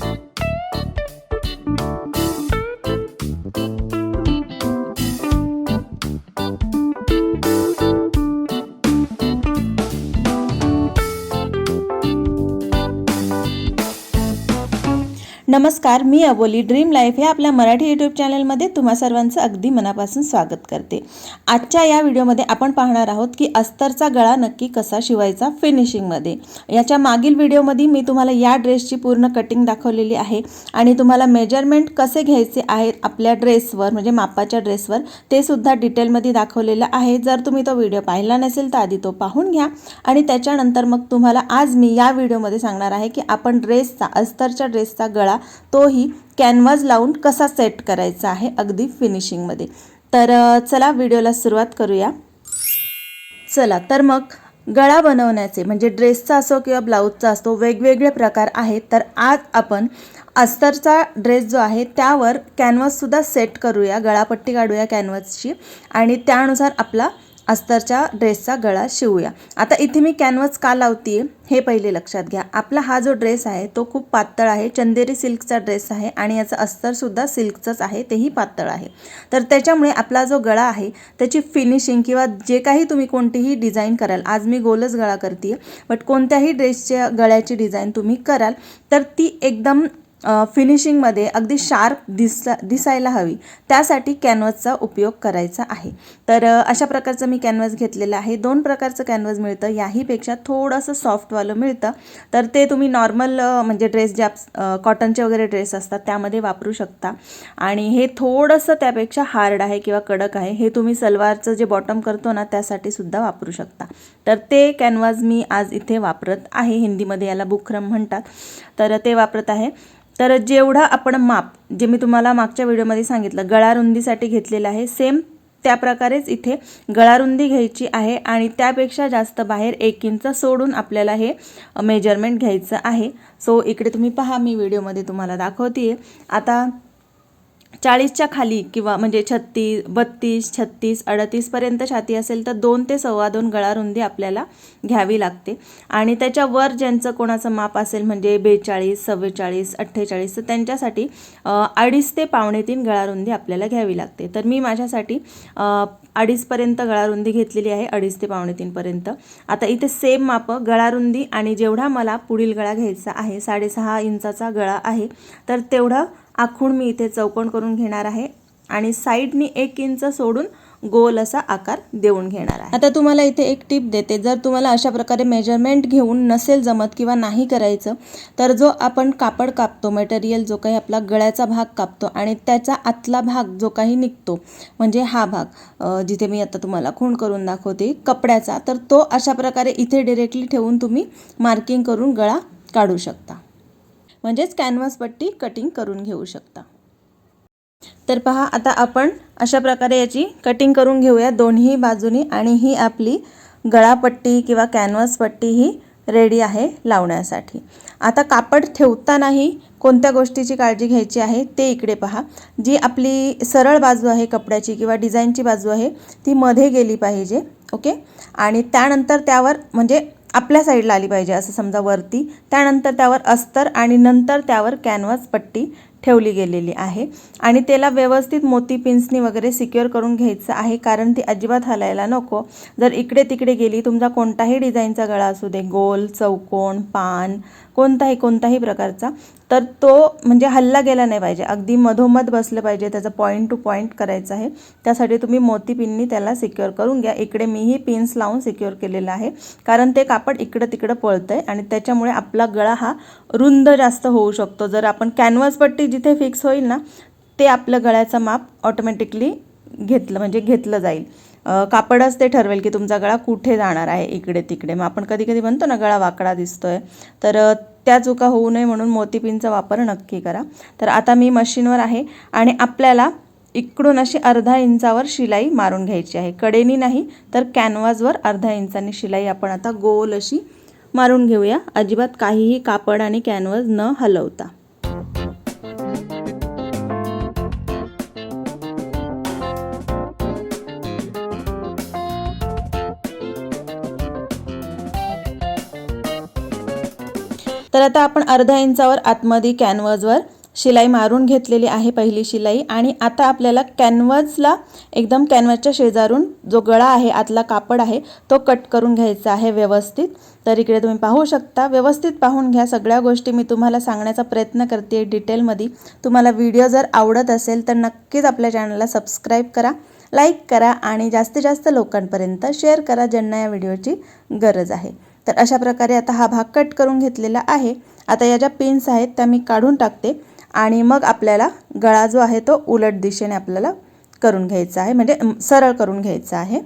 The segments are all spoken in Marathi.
Thank you. नमस्कार मी अबोली. ड्रीम लाईफ या आपल्या मराठी यूट्यूब चॅनलमध्ये तुम्हा सर्वांचं अगदी मनापासून स्वागत करते. आजच्या या व्हिडिओमध्ये आपण पाहणार आहोत की अस्तरचा गळा नक्की कसा शिवायचा फिनिशिंगमध्ये. याच्या मागील व्हिडिओमध्ये मी तुम्हाला या ड्रेसची पूर्ण कटिंग दाखवलेली आहे आणि तुम्हाला मेजरमेंट कसे घ्यायचे आहेत आपल्या ड्रेसवर म्हणजे मापाच्या ड्रेसवर ते सुद्धा डिटेलमध्ये दाखवलेलं आहे. जर तुम्ही तो व्हिडिओ पाहिला नसेल तर आधी तो पाहून घ्या. आणि त्याच्यानंतर मग तुम्हाला आज मी या व्हिडिओमध्ये सांगणार आहे की आपण ड्रेसचा अस्तरच्या ड्रेसचा गळा तोही कॅनव्हास लावून कसा सेट करायचा आहे अगदी फिनिशिंगमध्ये तर चला व्हिडिओला सुरुवात करूया. चला तर मग गळा बनवण्याचे म्हणजे ड्रेसचा असो किंवा ब्लाऊजचा असतो वेगवेगळे प्रकार आहेत. तर आज आपण अस्तरचा ड्रेस जो आहे त्यावर कॅनव्हाससुद्धा सेट करूया. गळापट्टी काढूया कॅनव्हासची आणि त्यानुसार आपला अस्तरच्या ड्रेसचा गळा शिवूया. आता इथे मी कॅनव्हस का लावते हे पहिले लक्षात घ्या. आपला हा जो ड्रेस आहे तो खूप पातळ आहे. चंदेरी सिल्कचा ड्रेस आहे आणि याचं अस्तरसुद्धा सिल्कचंच आहे तेही पातळ आहे. तर त्याच्यामुळे आपला जो गळा आहे त्याची फिनिशिंग किंवा जे काही तुम्ही कोणतीही डिझाईन कराल आज मी गोलच गळा करते बट कोणत्याही ड्रेसच्या गळ्याची डिझाईन तुम्ही कराल तर ती एकदम फिनिशिंगमध्ये अगदी शार्प दिसला दिसायला हवी. त्यासाठी कॅनव्हसचा उपयोग करायचा आहे. तर अशा प्रकारचं मी कॅनव्हस घेतलेलं आहे. दोन प्रकारचं कॅनव्हस मिळतं. याहीपेक्षा थोडंसं सॉफ्टवालं मिळतं. तर ते तुम्ही नॉर्मल म्हणजे ड्रेस ज्या कॉटनचे वगैरे ड्रेस असतात त्यामध्ये वापरू शकता. आणि हे थोडंसं त्यापेक्षा हार्ड आहे किंवा कडक आहे. हे तुम्ही सलवारचं जे बॉटम करतो ना त्यासाठी सुद्धा वापरू शकता. तर ते कॅनव्हास मी आज इथे वापरत आहे. हिंदीमध्ये याला बुकरम म्हणतात. तर ते वापरत आहे. तर जेवढं आपण माप जे मी तुम्हाला मागच्या व्हिडिओमध्ये सांगितलं गळारुंदीसाठी घेतलेलं आहे सेम त्या प्रकारेच इथे गळारुंदी घ्यायची आहे आणि त्यापेक्षा जास्त बाहेर एक इंच सोडून आपल्याला हे मेजरमेंट घ्यायचं आहे. सो इकडे तुम्ही पहा मी व्हिडिओमध्ये तुम्हाला दाखवते आता चाळीसच्या खाली किंवा म्हणजे छत्तीस बत्तीस छत्तीस अडतीसपर्यंत छाती असेल तर दोन ते सव्वा दोन गळारुंदी आपल्याला घ्यावी लागते. आणि त्याच्यावर ज्यांचं कोणाचं माप असेल म्हणजे बेचाळीस सव्वेचाळीस अठ्ठेचाळीस तर त्यांच्यासाठी अडीच ते पावणे तीन गळारुंदी आपल्याला घ्यावी लागते. तर मी माझ्यासाठी अडीचपर्यंत गळारुंदी घेतलेली आहे अडीच ते पावणे तीनपर्यंत आता इथे सेम माप गळारुंदी आणि जेवढा मला पुढील गळा घ्यायचा आहे साडेसहा इंचाचा गळा आहे तर तेवढं आखून मी इथे चौकोन करून घेणार आहे आणि साईडनी एक इंच सोडून गोल असा आकार देऊन घेणार आहे. आता तुम्हाला इथे एक टिप देते. जर तुम्हाला अशा प्रकारे मेजरमेंट घेऊन नसेल जमत किंवा नाही करायचं तर जो आपण कापड कापतो मटेरियल जो काही आपला गळ्याचा भाग कापतो आणि त्याचा आतला भाग जो काही निघतो म्हणजे हा भाग जिथे मी आता तुम्हाला खूण करून दाखवते कपड्याचा तर तो अशा प्रकारे इथे डिरेक्टली ठेवून तुम्ही मार्किंग करून गळा काढू शकता. म्हणजेच कॅनव्हास पट्टी कटिंग करून घेऊ शकता. तर पहा आता आपण अशा प्रकारे याची कटिंग करून घेऊया. दोन्ही बाजूनी आणि ही आपली गळापट्टी किंवा कॅनव्हास पट्टी ही रेडी आहे लावण्यासाठी. आता कापड ठेवतानाही कोणत्या गोष्टीची काळजी घ्यायची आहे ते इकडे पहा. जी आपली सरळ बाजू आहे कपड्याची किंवा डिझाईनची बाजू आहे ती मध्ये गेली पाहिजे ओके? आणि त्यानंतर त्यावर म्हणजे आपल्या साईडला आली पाहिजे असं समजा वरती. त्यानंतर त्यावर अस्तर आणि नंतर त्यावर कॅनव्हास पट्टी ठेवली गेलेली आहे. आणि त्याला व्यवस्थित मोती पिन्सनी वगैरे सिक्युअर करून घ्यायचं आहे कारण ती अजिबात हलायला नको. जर इकडे तिकडे गेली तुमचा कोणताही डिझाईनचा गळा असू दे गोल चौकोन पान कोणताही कोणताही प्रकारचा तर तो म्हणजे हल्ला गेला नाही पाहिजे. अगदी मधोमध बसलं पाहिजे त्याचं पॉईंट टू पॉईंट करायचं आहे. त्यासाठी तुम्ही मोती पिननी त्याला सिक्युअर करून घ्या. इकडे मीही पिन्स लावून सिक्युअर केलेलं आहे. कारण ते कापड इकडं तिकडं पळतं आहे आणि त्याच्यामुळे आपला गळा हा रुंद जास्त होऊ शकतो. जर आपण कॅनव्हास पट्टी जिथे फिक्स होईल ना ते आपलं गळ्याचं माप ऑटोमॅटिकली घेतलं म्हणजे घेतलं जाईल. कापडच ते ठरवेल की तुमचा गळा कुठे जाणार आहे इकडे तिकडे. मग आपण कधी कधी म्हणतो ना गळा वाकडा दिसतोय. तर त्या चुका होऊ नये म्हणून मोतीपिनचा वापर नक्की करा. तर आता मी मशीनवर आहे आणि आपल्याला इकडून अशी अर्धा इंचावर शिलाई मारून घ्यायची आहे. कडेनी नाही तर कॅनव्हासवर अर्धा इंचानी शिलाई आपण आता गोल अशी मारून घेऊया. अजिबात काहीही कापड आणि कॅनव्हाज न हलवता. तर आता आपण अर्ध्या इंचावर आतमध्ये कॅनव्हजवर शिलाई मारून घेतलेली आहे पहिली शिलाई. आणि आता आपल्याला कॅनव्हसला एकदम कॅनव्हसच्या शेजारून जो गळा आहे आतला कापड आहे तो कट करून घ्यायचा आहे व्यवस्थित. तर इकडे तुम्ही पाहू शकता. व्यवस्थित पाहून घ्या. सगळ्या गोष्टी मी तुम्हाला सांगण्याचा प्रयत्न करते डिटेलमध्ये. तुम्हाला व्हिडिओ जर आवडत असेल तर नक्कीच आपल्या चॅनलला सबस्क्राईब करा लाईक करा आणि जास्तीत जास्त लोकांपर्यंत शेअर करा ज्यांना या व्हिडिओची गरज आहे. तर अशा प्रकारे आता हा भाग कट करून घेतलेला आहे. आता या ज्या पिन्स आहेत त्या मी काढून टाकते आणि मग आपल्याला गळा जो आहे तो उलट दिशेने आपल्याला करून घ्यायचा आहे. म्हणजे सरळ करून घ्यायचा आहे.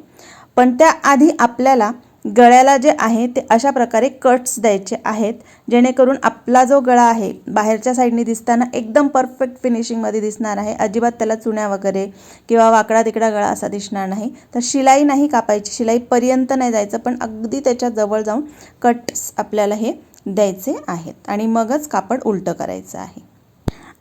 पण त्याआधी आपल्याला गळ्याला जे आहे ते अशा प्रकारे कट्स द्यायचे आहेत जेणेकरून आपला जो गळा आहे बाहेरच्या साईडने दिसताना एकदम परफेक्ट फिनिशिंगमध्ये दिसणार आहे. अजिबात त्याला चुण्या वगैरे किंवा वाकडा तिकडा गळा असा दिसणार नाही. तर शिलाई नाही कापायची शिलाईपर्यंत नाही जायचं पण अगदी त्याच्याजवळ जाऊन कट्स आपल्याला हे द्यायचे आहेत. आणि मगच कापड उलटं करायचं आहे.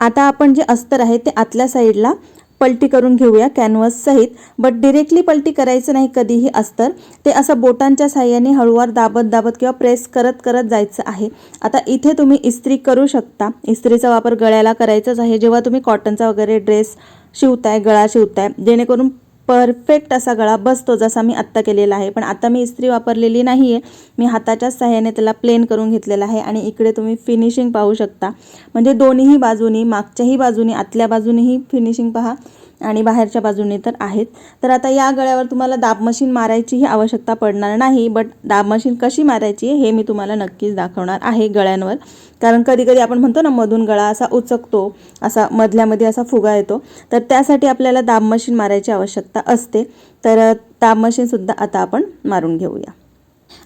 आता आपण जे अस्तर आहे ते आतल्या साईडला पलटी करून घेऊया कॅनव्हस सहित. बट डिरेक्टली पलटी करायचं नाही कधीही अस्तर. ते असं बोटांच्या साह्याने हळूवार दाबत दाबत किंवा प्रेस करत करत जायचं आहे. आता इथे तुम्ही इस्त्री करू शकता. इस्त्रीचा वापर गळ्याला करायचाच आहे. जेव्हा तुम्ही कॉटनचा वगैरे ड्रेस शिवताय गळा शिवताय जेणेकरून परफेक्ट असा गळा बसतो जसा मी आत्ता केलेला आहे. पण आता मी इस्त्री वापरलेली नाही आहे मी हाताच्याच सहाय्याने त्याला प्लेन करून घेतलेला आहे आणि इकडे तुम्ही फिनिशिंग पाहू शकता. म्हणजे दोन्हीही बाजूनी मागच्याही बाजूनी आतल्या बाजूनीही फिनिशिंग पहा. आणि बाहेरच्या बाजूने तर आहेत. तर आता या गळ्यावर तुम्हाला दाब मशीन मारायचीही आवश्यकता पडणार नाही बट दाब मशीन कशी मारायची हे मी तुम्हाला नक्कीच दाखवणार आहे गळ्यांवर. कारण कधी कधी आपण म्हणतो ना मधून गळा असा उचकतो असा मधल्यामध्ये असा फुगा येतो. तर त्यासाठी आपल्याला दाब मशीन मारायची आवश्यकता असते. तर दाब मशीनसुद्धा आता आपण मारून घेऊया.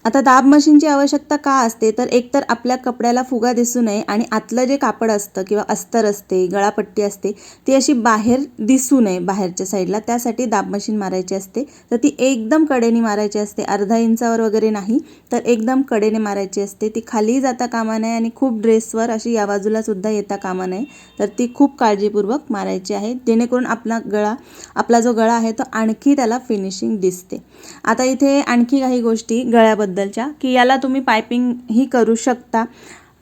आता दाब मशीनची आवश्यकता का असते? तर एकतर आपल्या कपड्याला फुगा दिसू नये आणि आतलं जे कापड असतं किंवा अस्तर असते गळापट्टी असते ती अशी बाहेर दिसू नये बाहेरच्या साईडला. त्यासाठी दाब मशीन मारायची असते. तर ती एकदम कडेने मारायची असते. अर्धा इंचावर वगैरे नाही तर एकदम कडेने मारायची असते. ती खाली जाता कामा नये आणि खूप ड्रेसवर अशी या बाजूला सुद्धा येता कामा नये. तर ती खूप काळजीपूर्वक मारायची आहे. जेणेकरून आपला गळा आपला जो गळा आहे तो आणखी त्याला फिनिशिंग दिसते. आता इथे आणखी काही गोष्टी गळ्या गळ्याबद्दलच्या की याला तुम्ही पायपिंग ही करू शकता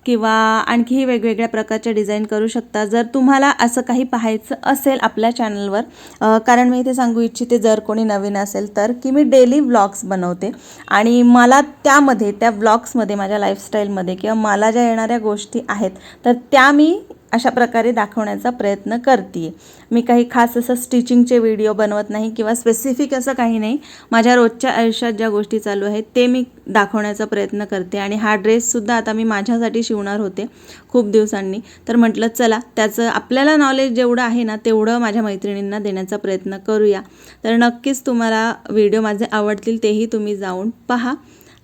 किंवा आणखीही वेगवेगळ्या प्रकारच्या डिझाईन करू शकता. जर तुम्हाला असं काही पाहायचं असेल आपल्या चॅनलवर कारण मी इथे सांगू इच्छिते जर कोणी नवीन असेल तर की मी डेली व्लॉग्स बनवते. आणि मला त्यामध्ये त्या व्लॉग्समध्ये माझ्या लाईफस्टाईलमध्ये किंवा मला ज्या येणाऱ्या गोष्टी आहेत तर त्या मी अशा प्रकारे दाखवण्याचा प्रयत्न करते मी काही खास असं स्टिचिंगचे व्हिडिओ बनवत नाही किंवा स्पेसिफिक असं काही नाही. माझ्या रोजच्या आयुष्यात ज्या गोष्टी चालू आहेत ते मी दाखवण्याचा प्रयत्न करते आणि हा ड्रेससुद्धा आता मी माझ्यासाठी शिवणार होते खूप दिवसांनी. तर म्हटलं चला त्याचं आपल्याला नॉलेज जेवढं आहे ना तेवढं माझ्या मैत्रिणींना देण्याचा प्रयत्न करूया. तर नक्कीच तुम्हाला व्हिडिओ माझे आवडतील तेही तुम्ही जाऊन पहा.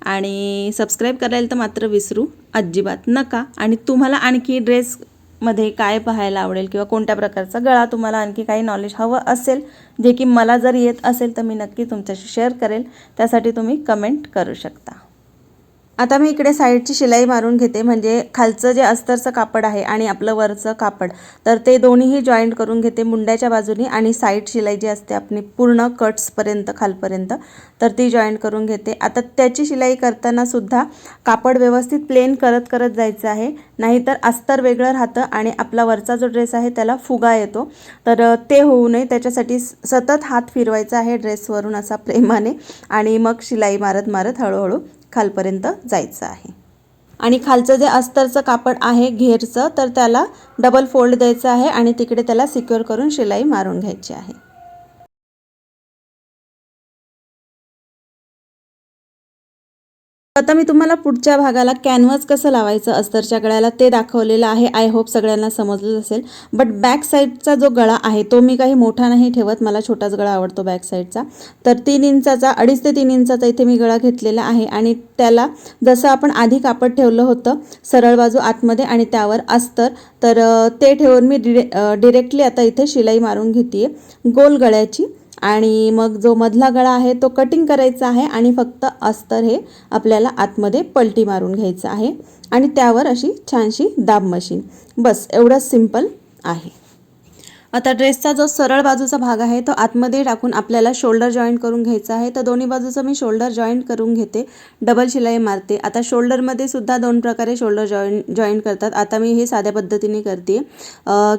आणि सबस्क्राईब करायला तर मात्र विसरू अजिबात नका. आणि तुम्हाला आणखी ड्रेस मध्ये काय पाहायला आवडेल किंवा कोणत्या प्रकारचा गळा तुम्हाला आणखी काही नॉलेज हवं असेल जे की मला जर येत असेल तर मी नक्की तुमच्याशी शेअर करेल. त्यासाठी तुम्ही कमेंट करू शकता. आता मी इकडे साईडची शिलाई मारून घेते म्हणजे खालचं जे अस्तरचं कापड आहे आणि आपलं वरचं कापड तर ते दोन्हीही जॉईंट करून घेते मुंड्याच्या बाजूनी आणि साईड शिलाई जी असते आपली पूर्ण कट्सपर्यंत खालपर्यंत तर ती जॉईंट करून घेते. आता त्याची शिलाई करताना सुद्धा कापड व्यवस्थित प्लेन करत करत जायचं आहे नाहीतर अस्तर वेगळं राहतं आणि आपला वरचा जो ड्रेस आहे त्याला फुगा येतो. तर ते होऊ नये त्याच्यासाठी सतत हात फिरवायचा आहे ड्रेसवरून असा प्रेमाने आणि मग शिलाई मारत मारत हळूहळू खालपर्यंत जायचं आहे. आणि खालचं जे अस्तरचं कापड आहे घेरचं तर त्याला डबल फोल्ड द्यायचं आहे आणि तिकडे त्याला सिक्युअर करून शिलाई मारून घ्यायची आहे. आता मी तुम्हाला पुढच्या भागाला कॅनव्हास कसं लावायचं अस्तरच्या गळ्याला ते दाखवलेलं आहे. आय होप सगळ्यांना समजलं असेल. बट बॅक साईडचा जो गळा आहे तो मी काही मोठा नाही ठेवत. मला छोटाच गळा आवडतो बॅक साईडचा तर तीन इंचाचा अडीच ते तीन इंचाचा इथे मी गळा घेतलेला आहे. आणि त्याला जसं आपण आधी कापड ठेवलं होतं सरळ बाजू आतमध्ये आणि त्यावर अस्तर तर ते ठेवून मी डिरे डिरेक्टली आता इथे शिलाई मारून घेते गोल गळ्याची. आणि मग जो मधला गळा आहे तो कटिंग करायचा आहे आणि फक्त अस्तर हे आपल्याला आतमध्ये पलटी मारून घ्यायचं आहे. आणि त्यावर अशी छानशी दाब मशीन बस एवढंच सिंपल आहे. आता ड्रेसचा जो सरळ बाजूचा भाग आहे तो आतमध्ये टाकून आपल्याला शोल्डर जॉईंट करून घ्यायचा आहे. तर दोन्ही बाजूचं मी शोल्डर जॉईंट करून घेते. डबल शिलाई मारते. आता शोल्डरमध्ये सुद्धा दोन प्रकारे शोल्डर जॉईन जॉईंट करतात. आता मी हे साध्या पद्धतीने करते.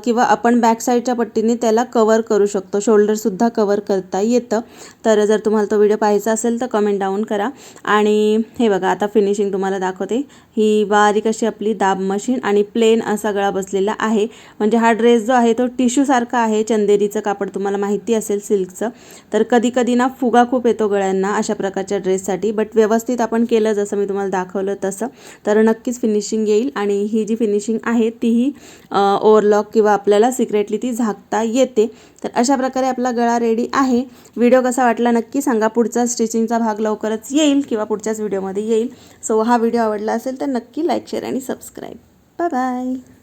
किंवा आपण बॅक साईडच्या पट्टीने त्याला कवर करू शकतो. शोल्डरसुद्धा कवर करता येतं. तर जर तुम्हाला तो व्हिडिओ पाहायचा असेल तर कमेंट डाऊन करा. आणि हे बघा आता फिनिशिंग तुम्हाला दाखवते. ही बारीक अशी आपली दाब मशीन आणि प्लेन असा गळा बसलेला आहे. म्हणजे हा ड्रेस जो आहे तो टिश्यूसारखा आहे चंदेरीचं कापड तुम्हाला माहिती असेल सिल्कचं तर कधी कधी ना फुगा खूप येतो गळ्यांना अशा प्रकारच्या ड्रेससाठी. बट व्यवस्थित आपण केलं जसं मी तुम्हाला दाखवलं तसं तर नक्कीच फिनिशिंग येईल आणि ही जी फिनिशिंग आहे तीही ओव्हरलॉक किंवा आपल्याला सिक्रेटली ती झाकता येते. तर अशा प्रकारे आपला गळा रेडी आहे. व्हिडिओ कसा वाटला नक्की सांगा. पुढचा स्टिचिंगचा भाग लवकरच येईल किंवा पुढच्याच व्हिडिओमध्ये येईल. सो हा व्हिडिओ आवडला असेल तर नक्की लाईक शेअर आणि सबस्क्राईब बाय बाय